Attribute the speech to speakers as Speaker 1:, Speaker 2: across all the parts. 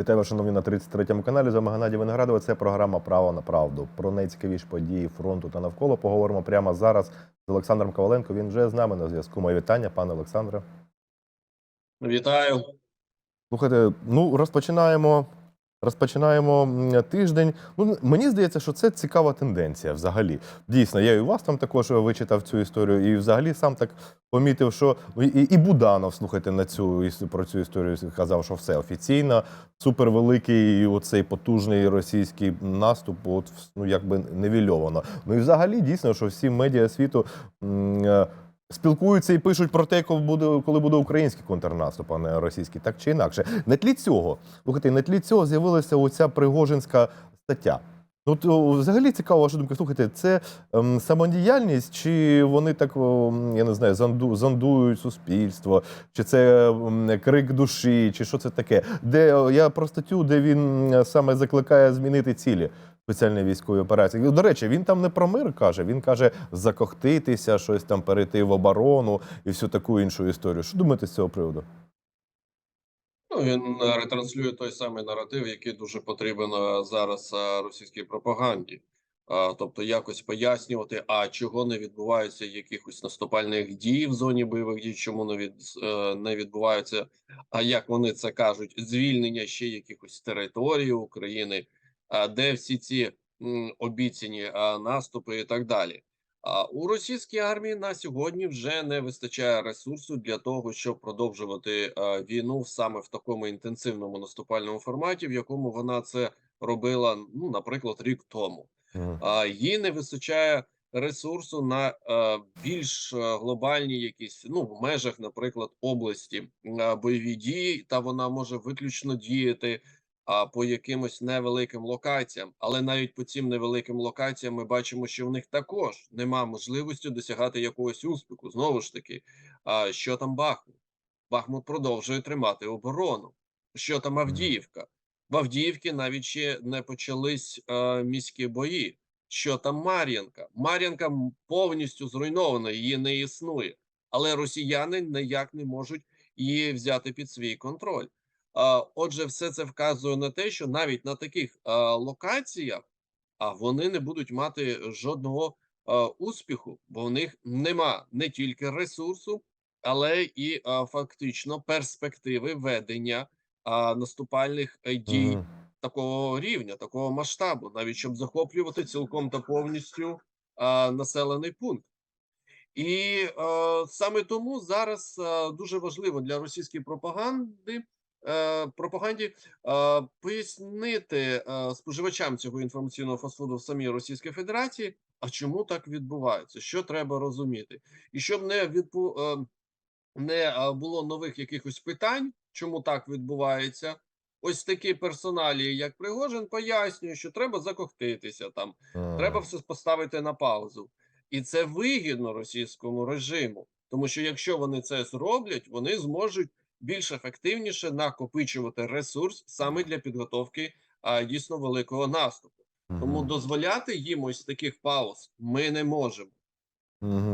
Speaker 1: Вітаю вас, шановні на 33-му каналі. З вами Геннадій Виноградова. Це програма Право на правду. Про найцікавіші події фронту та навколо поговоримо прямо зараз з Олександром Коваленко. Він вже з нами на зв'язку. Моє вітання, пане Олександре.
Speaker 2: Вітаю.
Speaker 1: Слухайте, ну розпочинаємо. Розпочинаємо тиждень. Ну мені здається, що це цікава тенденція. Взагалі, дійсно, я і у вас там також вичитав цю історію, і взагалі сам так помітив, що і, і Буданов, слухайте, на цю про цю історію казав, що все офіційно, супервеликий оцей потужний російський наступ, от ну якби невільовано. Ну і взагалі дійсно, що всі медіа світу. м, е, Спілкуються і пишуть про те, коли буде, коли буде український контрнаступ, а не російський, так чи інакше. На тлі цього, слухайте, на тлі цього з'явилася оця пригожинська стаття. Ну, то взагалі цікава ваша думка. Слухайте, це ем, самодіяльність, чи вони так, ем, я не знаю, занду, зондують суспільство, чи це ем, крик душі, чи що це таке? Де я про статтю, де він саме закликає змінити цілі спеціальної військової операції. До речі, він там не про мир каже, він каже закохтитися, щось там перейти в оборону і всю таку іншу історію. Що думаєте з цього приводу?
Speaker 2: Ну, він е, ретранслює той самий наратив, який дуже потрібен е, зараз е, російській пропаганді. Тобто якось пояснювати, а чого не відбуваються якихось наступальних дій в зоні бойових дій, чому не від не відбуваються, а як вони це кажуть, звільнення ще якихось територій України, де всі ці обіцяні наступи і так далі. А у російській армії на сьогодні вже не вистачає ресурсу для того, щоб продовжувати війну саме в такому інтенсивному наступальному форматі, в якому вона це робила, ну наприклад, рік тому. А їй не вистачає ресурсу на більш глобальні якісь ну в межах, наприклад, області бойові дії, та вона може виключно діяти а по якимось невеликим локаціям, але навіть по цим невеликим локаціям ми бачимо, що в них також нема можливості досягати якогось успіху. Знову ж таки, а що там Бахмут? Бахмут продовжує тримати оборону. Що там Авдіївка? В Авдіївці навіть ще не почались е, міські бої. Що там Мар'янка? Мар'янка повністю зруйнована, її не існує, але росіяни ніяк не можуть її взяти під свій контроль. Отже, все це вказує на те, що навіть на таких локаціях вони не будуть мати жодного успіху, бо в них нема не тільки ресурсу, але і фактично перспективи ведення наступальних е, дій
Speaker 1: Мгм.
Speaker 2: такого рівня, такого масштабу, навіть щоб захоплювати цілком та повністю населений пункт. І е, саме тому зараз е, дуже важливо для російської пропаганди пропаганді е, пояснити е, споживачам цього інформаційного фастфуду в самій Російській Федерації, а чому так відбувається, що треба розуміти, і щоб не відпу е, не е, було нових якихось питань, чому так відбувається. Ось такі персоналі, як Пригожин, пояснює, що треба закохтитися там, Треба все поставити на паузу, і це вигідно російському режиму, тому що якщо вони це зроблять, вони зможуть більш ефективніше накопичувати ресурс саме для підготовки а, дійсно великого наступу. Тому дозволяти їм ось таких пауз ми не можемо.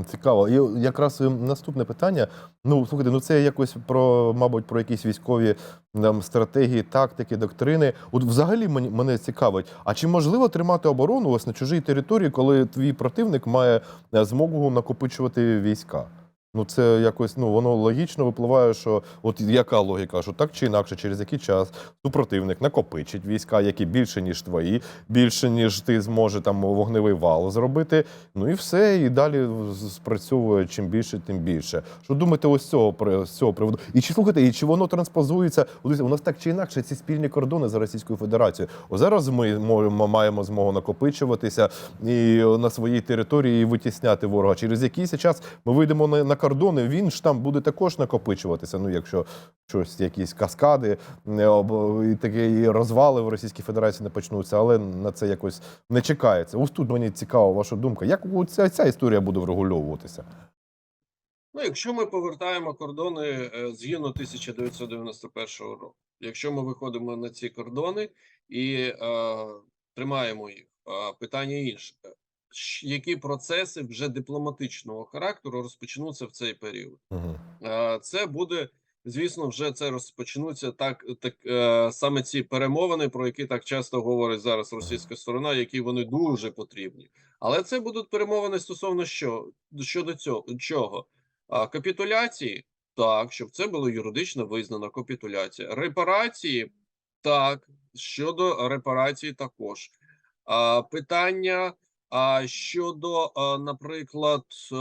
Speaker 1: Цікаво. І якраз е, наступне питання. Ну, слухайте, ну це якось про, мабуть, про якісь військові там, стратегії, тактики, доктрини. От взагалі мені, мене цікавить, а чи можливо тримати оборону ось на чужій території, коли твій противник має е, змогу накопичувати війська? Ну, це якось ну воно логічно випливає, що от яка логіка, що так чи інакше, через який час супротивник накопичить війська, які більше, ніж твої, більше, ніж ти зможе там вогневий вал зробити. Ну і все, і далі спрацьовує чим більше, тим більше. Що думаєте, ось цього при- цього приводу? І чи слухайте, і чи воно транспозується? У нас так чи інакше ці спільні кордони за Російською Федерацією. О, зараз ми мо- маємо змогу накопичуватися і на своїй території і витісняти ворога. Через якийсь час ми вийдемо на, на кордони. Він ж там буде також накопичуватися. Ну, якщо щось, якісь каскади е, і такі розвали в Російській Федерації не почнуться, але на це якось не чекається. Ось тут мені цікава ваша думка. Як ця, ця історія буде врегульовуватися?
Speaker 2: Ну, якщо ми повертаємо кордони е, згідно 1991 року, якщо ми виходимо на ці кордони і е, тримаємо їх, питання інше. Які процеси вже дипломатичного характеру розпочнуться в цей період? Е, Це буде звісно, вже це розпочнуться так, так е, саме ці перемовини, про які так часто говорить зараз російська сторона, які вони дуже потрібні. Але це будуть перемовини стосовно що щодо цього чого? Капітуляції, так, щоб це було юридично визнано. Капітуляція, репарації, так, щодо репарації також. А, питання а, щодо, наприклад, е,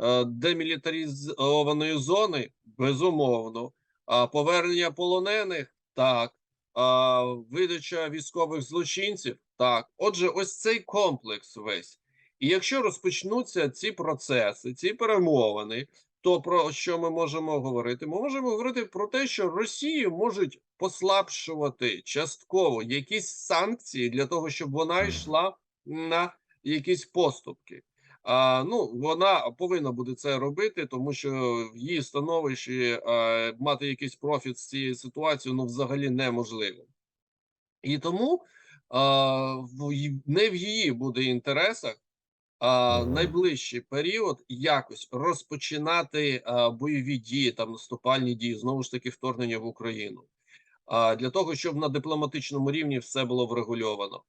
Speaker 2: е, демілітаризованої зони, безумовно, а, повернення полонених, так, а, видача військових злочинців, так. Отже, ось цей комплекс весь. І якщо розпочнуться ці процеси, ці перемовини, то про що ми можемо говорити? Ми можемо говорити про те, що Росію можуть послабшувати частково якісь санкції для того, щоб вона йшла на якісь поступки. А, ну, вона повинна буде це робити, тому що в її становищі а, мати якийсь профіт з цієї ситуації ну взагалі неможливо. І тому а, не в її буде інтересах а, найближчий період якось розпочинати а, бойові дії, там наступальні дії, знову ж таки, вторгнення в Україну. А, для того, щоб на дипломатичному рівні все було врегульовано.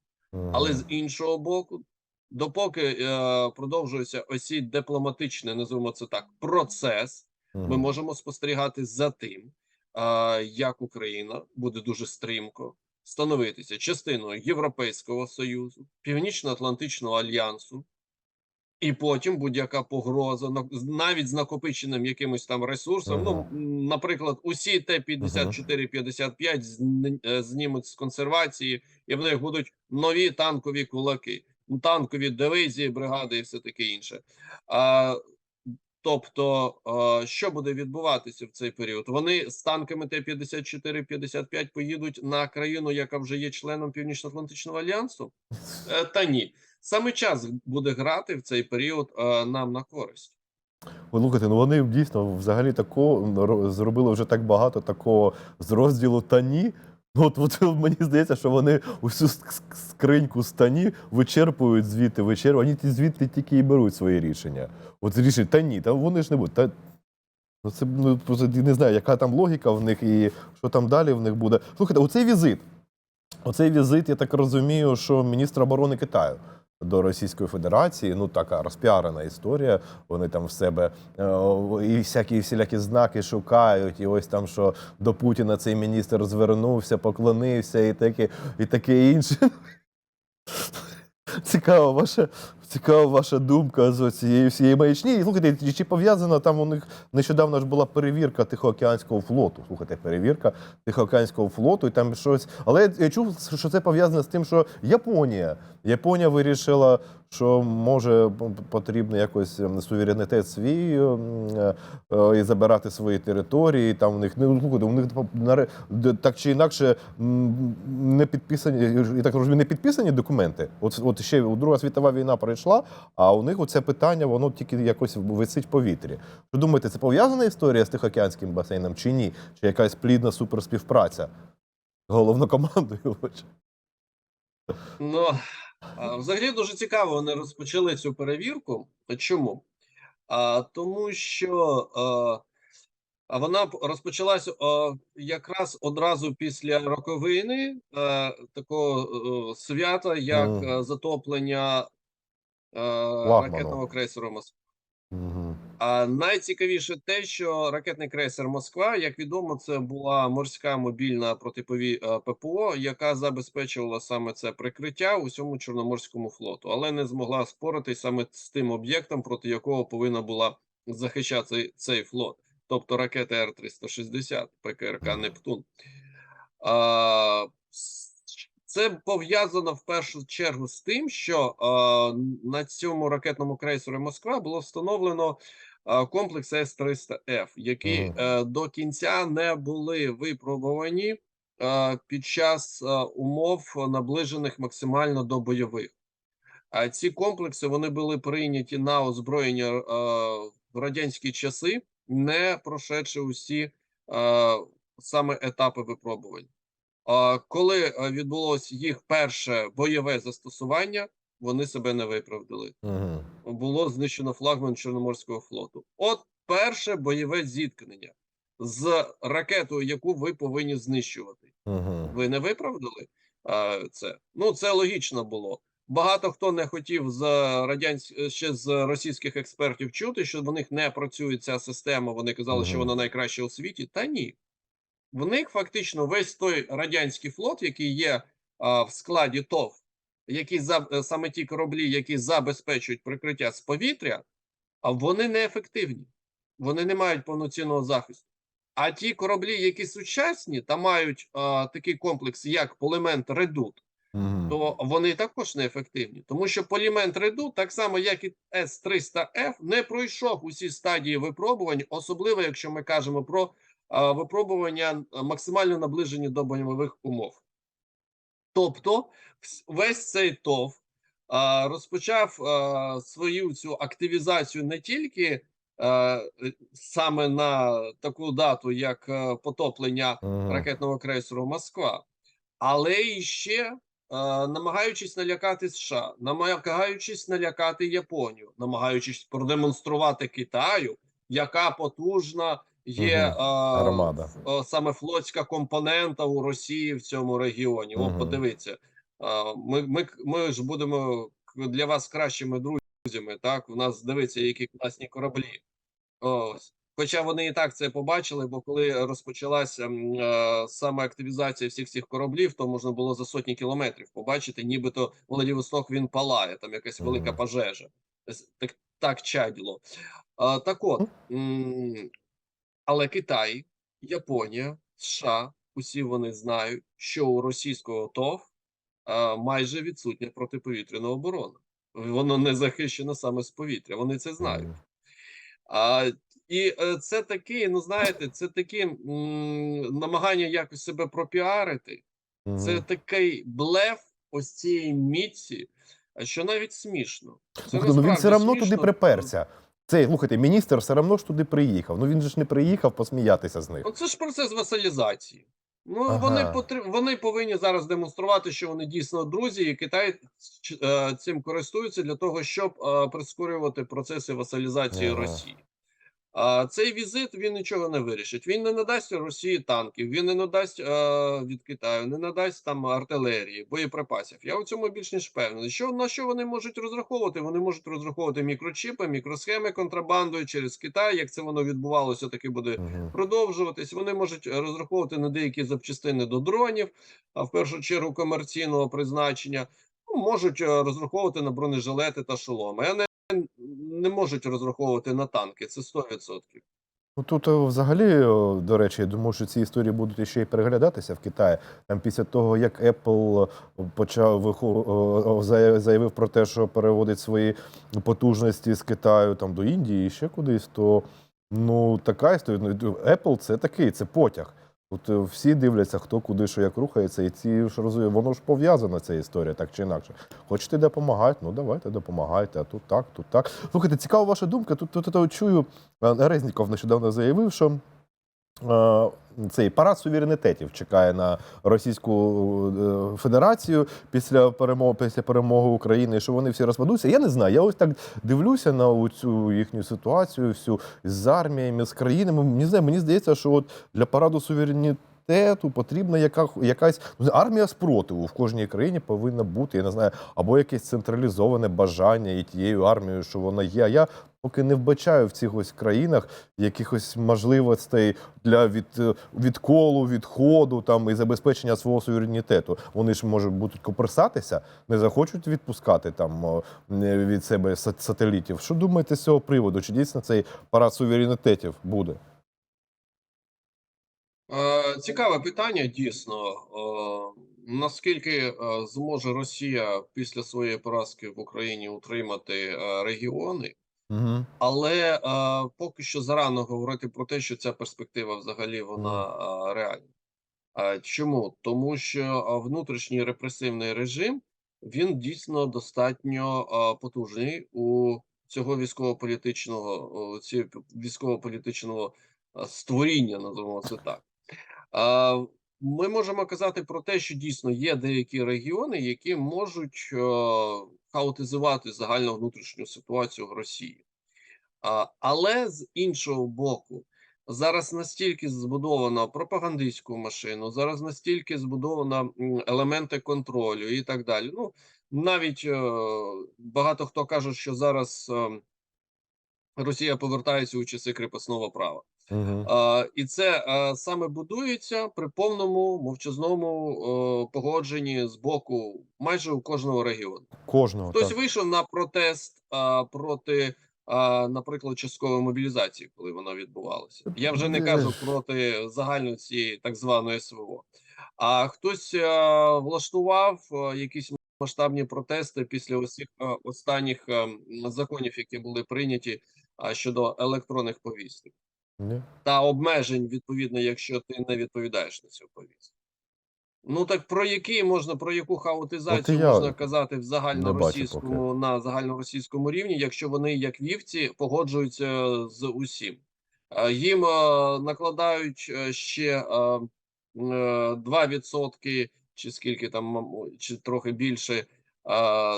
Speaker 2: Але з іншого боку, допоки е, продовжується осі дипломатичне, дипломатичний, називаємо це так, процес, ми можемо спостерігати за тим, е, як Україна буде дуже стрімко становитися частиною Європейського Союзу, Північно-Атлантичного альянсу, і потім будь-яка погроза, на- навіть з накопиченим якимось там ресурсом. Ну,
Speaker 1: Мгм.
Speaker 2: м, наприклад, усі Т-54-55 зн- е, знімуть з консервації, і в них будуть нові танкові кулаки, ну, танкові дивізії, бригади і все таке інше. А, тобто, а, що буде відбуватися в цей період? Вони з танками Т-54-55 поїдуть на країну, яка вже є членом Північно-Атлантичного альянсу? Е, Та ні. Саме час буде грати в цей період е, нам на користь.
Speaker 1: Ви слухайте, ну вони дійсно взагалі такого зробили вже так багато такого з розділу тані. Ну, От, от мені здається, що вони усю ск- ск- скриньку стані вичерпують звідти, вичерпують. Вони ті звідти тільки і беруть свої рішення. От рішення, та ні, та вони ж не будуть. Та, ну це ну, просто не знаю, яка там логіка в них і що там далі в них буде. Слухайте, оцей візит. Оцей візит, я так розумію, що міністр оборони Китаю до Російської Федерації, ну така розпіарена історія. Вони там в себе е, і всякі всілякі знаки шукають. І ось там, що до Путіна цей міністр звернувся, поклонився і таке, і таке інше. Цікаво, ваша, цікава ваша думка з цієї всієї маячні. І слухайте, чи пов'язано там у них нещодавно ж була перевірка Тихоокеанського флоту. Слухайте, перевірка Тихоокеанського флоту, і там щось. Але я чув, що це пов'язано з тим, що Японія. Японія вирішила, що може потрібно якось ем, суверенітет свій ем, е, і забирати свої території. Там у них ну, слухайте, у них так чи інакше не підписані, я так розумію, не підписані документи. От, от ще Друга світова війна пройшла, а у них оце питання, воно тільки якось висить в повітрі. Ви думаєте, це пов'язана історія з Тихоокеанським басейном чи ні? Чи якась плідна суперспівпраця головнокомандуюча?
Speaker 2: Ну взагалі дуже цікаво. Вони розпочали цю перевірку. Чому? А, тому що а, а вона розпочалася якраз одразу після роковини а, такого е, свята, як е, затоплення е. Ракетного крейсеру Москва.
Speaker 1: Угу.
Speaker 2: А найцікавіше те, що ракетний крейсер Москва, як відомо, це була морська мобільна протипові е, ППО, яка забезпечувала саме це прикриття усьому Чорноморському флоту, але не змогла споритись саме з тим об'єктом, проти якого повинна була захищати цей флот, тобто ракети Р-360 ПКРК Нептун. А, це пов'язано в першу чергу з тим, що а, на цьому ракетному крейсері Москва було встановлено а, комплекс С-300Ф, які е, до кінця не були випробувані е, під час е, умов наближених максимально до бойових. А ці комплекси вони були прийняті на озброєння е, в радянські часи, не прошедши усі е, саме етапи випробувань. Коли е, відбулось їх перше бойове застосування, вони себе не виправдали.
Speaker 1: Угу.
Speaker 2: Було знищено флагман Чорноморського флоту. От перше бойове зіткнення. з ракетою, яку ви повинні знищувати.
Speaker 1: Угу.
Speaker 2: Ви не виправдали а, це? Ну це логічно було. Багато хто не хотів з радянсь... ще з російських експертів чути, що в них не працює ця система. Вони казали, що вона найкраща у світі. Та ні, в них фактично весь той радянський флот, який є а, в складі ТОВ, які за е, саме ті кораблі, які забезпечують прикриття з повітря, а вони неефективні, вони не мають повноцінного захисту. А ті кораблі, які сучасні та мають а, такий комплекс, як полемент редут,
Speaker 1: Угу.
Speaker 2: то вони також неефективні, тому що полімент реду, так само як і С-300Ф, не пройшов усі стадії випробувань, особливо якщо ми кажемо про випробування максимально наближені до бойових умов. Тобто, весь цей ТОВ розпочав свою цю активізацію не тільки саме на таку дату, як е, потоплення ракетного крейсеру Москва, але і ще намагаючись налякати США, намагаючись налякати Японію, намагаючись продемонструвати Китаю, яка потужна є
Speaker 1: Мгм.
Speaker 2: е,
Speaker 1: Армада.
Speaker 2: е, саме флотська компонента у Росії в цьому регіоні. О,
Speaker 1: Мгм.
Speaker 2: подивіться, е, ми, ми, ми ж будемо для вас кращими друзями. Так, у нас дивиться, які класні кораблі. Ось. Хоча вони і так це побачили, бо коли розпочалася е, саме активізація всіх цих кораблів, то можна було за сотні кілометрів побачити, нібито Владивосток він палає, там якась велика пожежа. Так, так чаділо. А, так от, м, але Китай, Японія, США, усі вони знають, що у російського ТОВ а, майже відсутня протиповітряна оборона. Воно не захищено саме з повітря. Вони це знають. А, і е, це такі, ну знаєте, це такі м, намагання якось себе пропіарити. Це такий блеф ось цієї міці, що навіть смішно. Це
Speaker 1: ну він все одно туди приперся. Цей, слухайте, міністр все одно ж туди приїхав. Ну він же ж не приїхав посміятися з них.
Speaker 2: Ну, це ж процес васалізації. Ну
Speaker 1: Ага.
Speaker 2: вони потр... вони повинні зараз демонструвати, що вони дійсно друзі, і Китай е, цим користується для того, щоб е, прискорювати процеси васалізації
Speaker 1: Ага.
Speaker 2: Росії. А цей візит він нічого не вирішить. Він не надасть Росії танків, він не надасть е, від Китаю, не надасть там артилерії, боєприпасів. Я у цьому більш ніж впевнений. Що на що вони можуть розраховувати? Вони можуть розраховувати мікрочіпи, мікросхеми контрабандою через Китай. Як це воно відбувалося, таки буде
Speaker 1: Мгм.
Speaker 2: продовжуватись. Вони можуть е, розраховувати на деякі запчастини до дронів, а в першу чергу комерційного призначення. Ну, можуть е, розраховувати на бронежилети та шоломи. Не, можуть розраховувати на танки. Це 100%.
Speaker 1: Ну тут е, взагалі, до речі, я думаю, що ці історії будуть ще й переглядатися в Китаї. Там після того, як Apple почав о, зая- заявив про те, що переводить свої потужності з Китаю там до Індії і ще кудись, то ну така історія. Ну, Apple це такий, це потяг. Тут е, всі дивляться, хто куди що як рухається, і ці ж розуміє, воно ж пов'язана ця історія, так чи інакше. Хочете допомагати? Ну давайте допомагайте. А тут так, тут так. Слухайте, цікава ваша думка. Тут, тут, тут чую, е, Резніков нещодавно заявив, що цей парад суверенітетів чекає на Російську е, Федерацію після перемоги, після перемоги України, що вони всі розпадуться. Я не знаю. Я ось так дивлюся на цю їхню ситуацію, всю з арміями, з країнами. Мені знаю, мені здається, що от для параду суверенітету потрібна яка, якась ну, армія спротиву в кожній країні повинна бути. Я не знаю, або якесь централізоване бажання і тією армією, що вона є. Я поки не вбачаю в цих ось країнах якихось можливостей для від, відколу, відходу там і забезпечення свого суверенітету. Вони ж можуть будуть коперсатися, не захочуть відпускати там від себе са- сателітів. Що думаєте з цього приводу? Чи дійсно цей парад суверенітетів буде?
Speaker 2: Е, Цікаве питання, дійсно. Е, Наскільки е, зможе Росія після своєї поразки в Україні утримати е, регіони?
Speaker 1: Угу.
Speaker 2: Але е, поки що зарано говорити про те, що ця перспектива взагалі вона е, реальна. Е, чому? Тому що е, внутрішній репресивний режим він дійсно достатньо е, потужний у цього військово-політичного військово-політичного е, створіння, називаємо це так. Е, ми можемо казати про те, що дійсно є деякі регіони, які можуть е, хаотизувати загальну внутрішню ситуацію в Росії. Але з іншого боку, зараз настільки збудовано пропагандистську машину, зараз настільки збудовано елементи контролю і так далі. Ну, навіть е, багато хто каже, що зараз е, Росія повертається у часи кріпосного права.
Speaker 1: Угу.
Speaker 2: А, і це а, саме будується при повному мовчазному е, погодженні з боку майже у кожного регіону.
Speaker 1: Кожного
Speaker 2: Хтось
Speaker 1: так.
Speaker 2: вийшов на протест а, проти, а, наприклад, часткової мобілізації, коли вона відбувалася. Я вже не кажу проти загальної цієї так званої СВО. А хтось а, влаштував а, якісь масштабні протести після усіх останніх а, законів, які були прийняті а, щодо електронних повісток
Speaker 1: Ні?
Speaker 2: та обмежень, відповідно, якщо ти не відповідаєш на цю повістку. Ну так про які можна про яку хаотизацію
Speaker 1: я
Speaker 2: можна казати в загальноросійському на загальноросійському рівні, якщо вони як вівці погоджуються з усім, Е, їм е, накладають е, ще е, м, е, 2% чи скільки там чи трохи більше, е,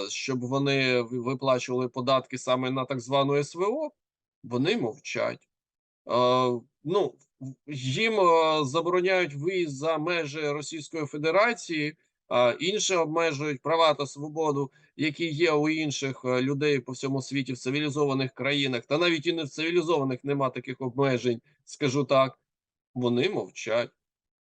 Speaker 2: щоб вони виплачували податки саме на так звану СВО. Вони мовчать. Е, ну, їм е, забороняють виїзд за межі Російської Федерації, а інші обмежують права та свободу, які є у інших е, людей по всьому світі в цивілізованих країнах, та навіть і не в цивілізованих нема таких обмежень, скажу так. Вони мовчать.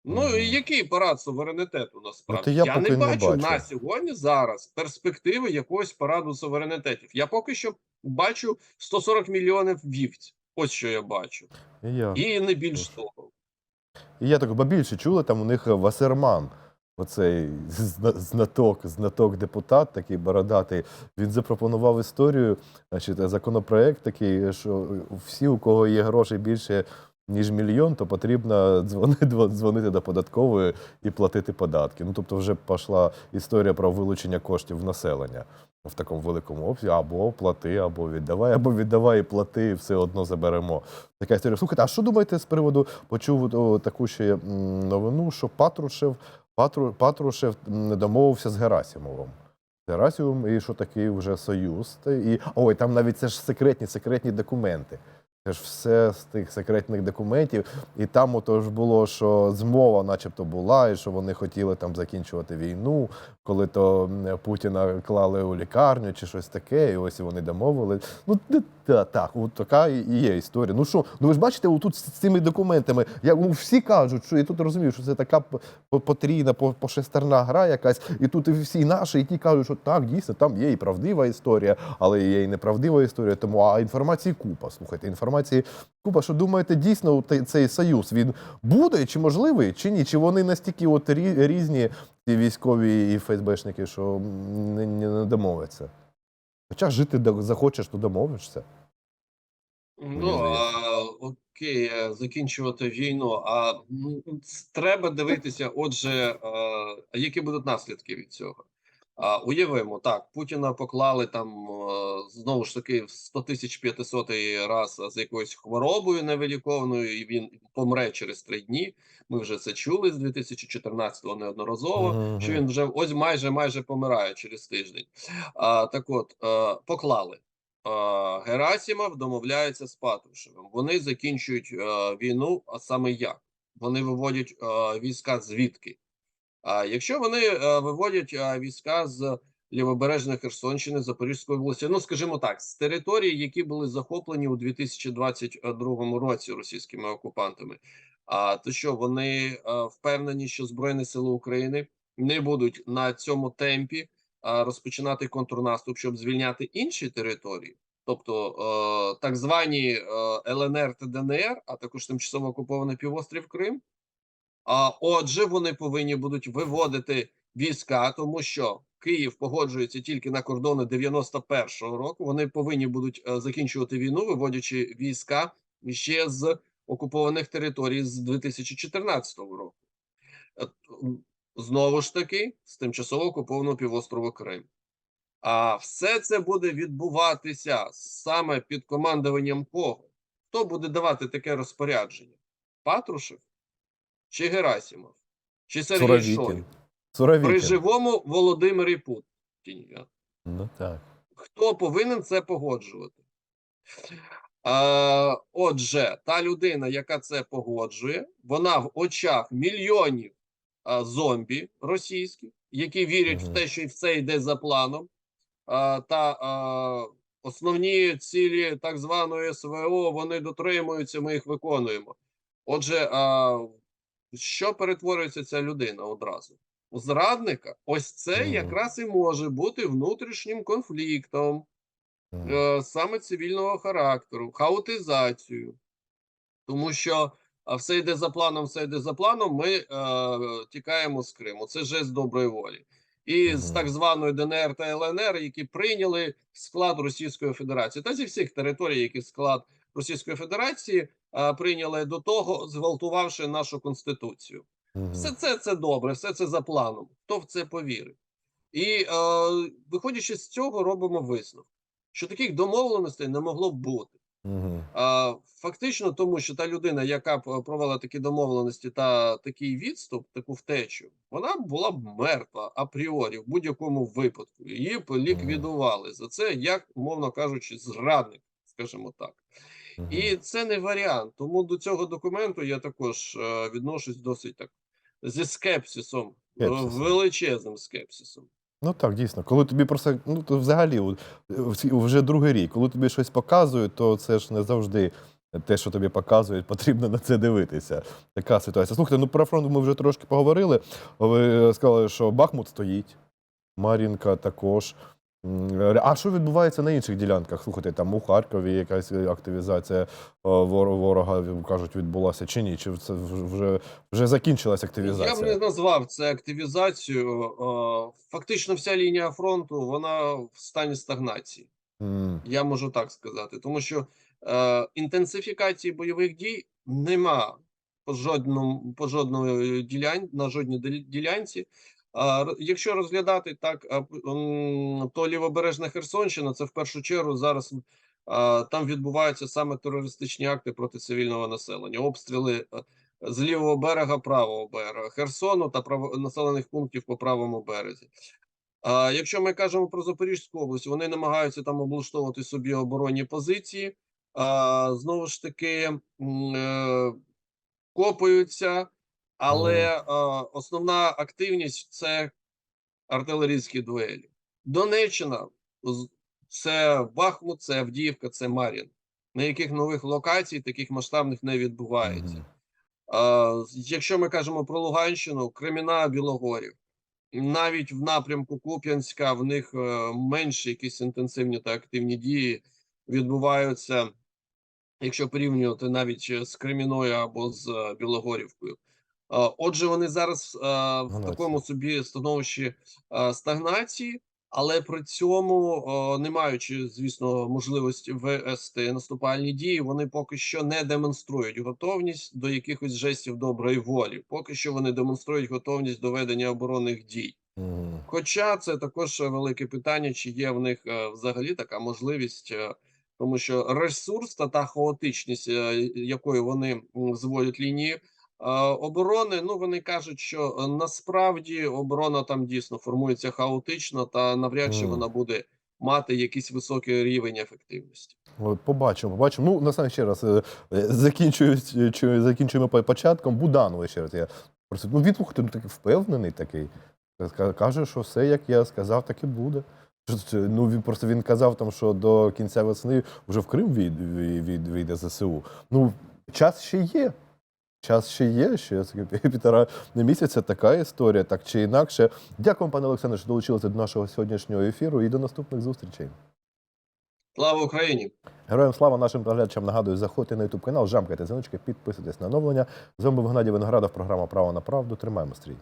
Speaker 2: Ну і який парад суверенітету насправді?
Speaker 1: я
Speaker 2: я не
Speaker 1: не
Speaker 2: бачу
Speaker 1: бачу.
Speaker 2: на сьогодні зараз перспективи якогось параду суверенітетів. Я поки що бачу 140 мільйонів вівць. Ось що я бачу.
Speaker 1: І я.
Speaker 2: І не більш того.
Speaker 1: І я так, бо більше чули, там у них Васерман, оцей знаток, знаток депутат, такий бородатий, він запропонував історію, значить, законопроект такий, що всі, у кого є грошей більше, ніж мільйон, то потрібно дзвонити, дзвонити до податкової і платити податки. Ну, тобто вже пішла історія про вилучення коштів в населення в такому великому обсязі, або плати, або віддавай, або віддавай і плати, і все одно заберемо. Така історія. Слухайте, а що думаєте з приводу почув о, таку ще новину, що Патрушев, Патру, Патрушев м, домовився з Герасимовим. З Герасимовим, і що такий вже союз. І, ой, там навіть це ж секретні, секретні документи. Це ж все з тих секретних документів. І там ото ж було, що змова, начебто, була, і що вони хотіли там закінчувати війну, коли то Путіна клали у лікарню чи щось таке, і ось вони домовили. Ну та, так, от така і є історія. Ну що, ну ви ж бачите, тут з цими документами, я ну, всі кажуть, що я тут розумію, що це така потрійна, пошестерна гра якась, і тут і всі наші, і ті кажуть, що так, дійсно, там є і правдива історія, але є і неправдива історія. Тому а інформації купа. Слухайте, інформації купа. Що думаєте, дійсно цей союз він буде чи можливий, чи ні? Чи вони настільки от різні, ці військові і ФСБшники, що не, не, не домовляться? Хоча жити захочеш, то домовишся.
Speaker 2: Ну а, окей, е, закінчувати війну. А м, треба дивитися, отже, е, які будуть наслідки від цього. А, уявимо, так, Путіна поклали там е, знову ж таки в 100 тисяч 500 раз з якоюсь хворобою невиліковною, і він помре через три дні. Ми вже це чули з 2014-го неодноразово.
Speaker 1: Мгм.
Speaker 2: Що він вже ось майже майже помирає через тиждень. А, так от е, поклали. Е, Герасімов домовляється з Патрушевим. Вони закінчують е, війну, а саме як? Вони виводять е, війська звідки? А якщо вони е, виводять е, війська з лівобережної Херсонщини, Запорізької області, ну скажімо так, з території, які були захоплені у 2022 році російськими окупантами, а то що вони е, впевнені, що Збройні Сили України не будуть на цьому темпі розпочинати контрнаступ, щоб звільняти інші території, тобто так звані ЛНР та ДНР, а також тимчасово окупований півострів Крим. А отже, вони повинні будуть виводити війська, тому що Київ погоджується тільки на кордони 91-го року. Вони повинні будуть е, закінчувати війну, виводячи війська ще з окупованих територій з 2014 року. Е, Знову ж таки, з тимчасово окупованого півострову Крим. А все це буде відбуватися саме під командуванням кого? Хто буде давати таке розпорядження? Патрушев чи Герасимов? Чи Сергій Шойгу? При живому Володимирі Путіні.
Speaker 1: Ну так.
Speaker 2: Хто повинен це погоджувати? Е, отже, та людина, яка це погоджує, вона в очах мільйонів е, зомбі російських, які вірять в те, що все йде за планом, е, та е, основні цілі так званої СВО вони дотримуються, ми їх виконуємо. Отже, е, що перетворюється ця людина одразу? У зрадника, ось це
Speaker 1: Мгм.
Speaker 2: якраз і може бути внутрішнім конфліктом
Speaker 1: Мгм.
Speaker 2: е, саме цивільного характеру, хаотизацію, тому що а, все йде за планом, все йде за планом. Ми е, тікаємо з Криму. Це жест доброї волі. І з так званої ДНР та ЛНР, які прийняли склад Російської Федерації, та зі всіх територій, які склад Російської Федерації прийняли до того, зґвалтувавши нашу конституцію. Все це це добре, все це за планом. Хто в це повірить? І е, виходячи з цього, робимо висновок, що таких домовленостей не могло б бути.
Speaker 1: Мгм.
Speaker 2: А, фактично, тому що та людина, яка б е, провела такі домовленості та такий відступ, таку втечу, вона була б мертва апріорі в будь-якому випадку. Її ліквідували за це, як умовно кажучи, зрадник, скажімо так. І це не варіант. Тому до цього документу я також е, відношусь досить так зі скепсисом, е,
Speaker 1: Скепсисом.
Speaker 2: величезним скепсисом.
Speaker 1: Ну так, дійсно. Коли тобі просто, ну то взагалі, е, вже другий рік, коли тобі щось показують, то це ж не завжди те, що тобі показують, потрібно на це дивитися. Така ситуація. Слухайте, ну про фронт ми вже трошки поговорили. Ви сказали, що Бахмут стоїть, Мар'їнка також. А що відбувається на інших ділянках? Слухайте, там у Харкові якась активізація е, ворога, кажуть, відбулася чи ні? Чи це вже, вже закінчилась
Speaker 2: Я б не назвав це активізацією. Е, Фактично, вся лінія фронту вона в стані стагнації.
Speaker 1: М,
Speaker 2: Я можу так сказати, тому що е, інтенсифікації бойових дій нема по жодному по жодної ділянь на жодній ділянці. Якщо розглядати так, то лівобережна Херсонщина це в першу чергу зараз там відбуваються саме терористичні акти проти цивільного населення, обстріли е, з лівого берега, правого берега Херсону та населених пунктів по правому березі. Якщо ми кажемо про Запорізьку область, вони намагаються там облаштовувати собі оборонні позиції. Знову ж таки, е, копаються, але а, основна активність це артилерійські дуелі. Донеччина це Бахмут, це Авдіївка, це Мар'їн. На яких нових локацій таких масштабних не відбувається.
Speaker 1: мгм.
Speaker 2: А, якщо ми кажемо про Луганщину, Креміна, Білогорів, навіть в напрямку Куп'янська в них е, менші якісь інтенсивні та активні дії відбуваються, якщо порівнювати навіть е, з Креміною або з е, Білогорівкою. Отже, вони зараз в такому собі становищі стагнації, але при цьому, не маючи, звісно, можливості вести наступальні дії, вони поки що не демонструють готовність до якихось жестів доброї волі. Поки що вони демонструють готовність до ведення оборонних дій. Хоча це також велике питання, чи є в них е, взагалі така можливість, е, тому що ресурс та та хаотичність, е, якою вони зводять лінії оборони, ну вони кажуть, що е, насправді оборона там дійсно формується хаотично, та навряд чи
Speaker 1: Мгм.
Speaker 2: вона буде мати якийсь високий рівень ефективності.
Speaker 1: Побачимо, побачимо. Ну, насправді ще раз е, е, закінчують, чи закінчуємо початком. Буданова ще раз. Я просто ну він слухайте, ну такий впевнений такий. Ка- Каже, що все, як я сказав, так і буде. Ну він просто він казав там, що до кінця весни вже в Крим від, від, від, вийде ЗСУ. Ну, час ще є. Час ще є, ще півтора місяця така історія, так чи інакше. Дякую, пане Олександре, що долучилися до нашого сьогоднішнього ефіру і до наступних зустрічей.
Speaker 2: Слава Україні!
Speaker 1: Героям слава нашим глядачам нагадую, заходьте на ютуб канал, жамкайте дзвіночки, підписуйтесь на оновлення. З вами був Геннадій Виноградов, програма Право на правду. Тримаємо стрій.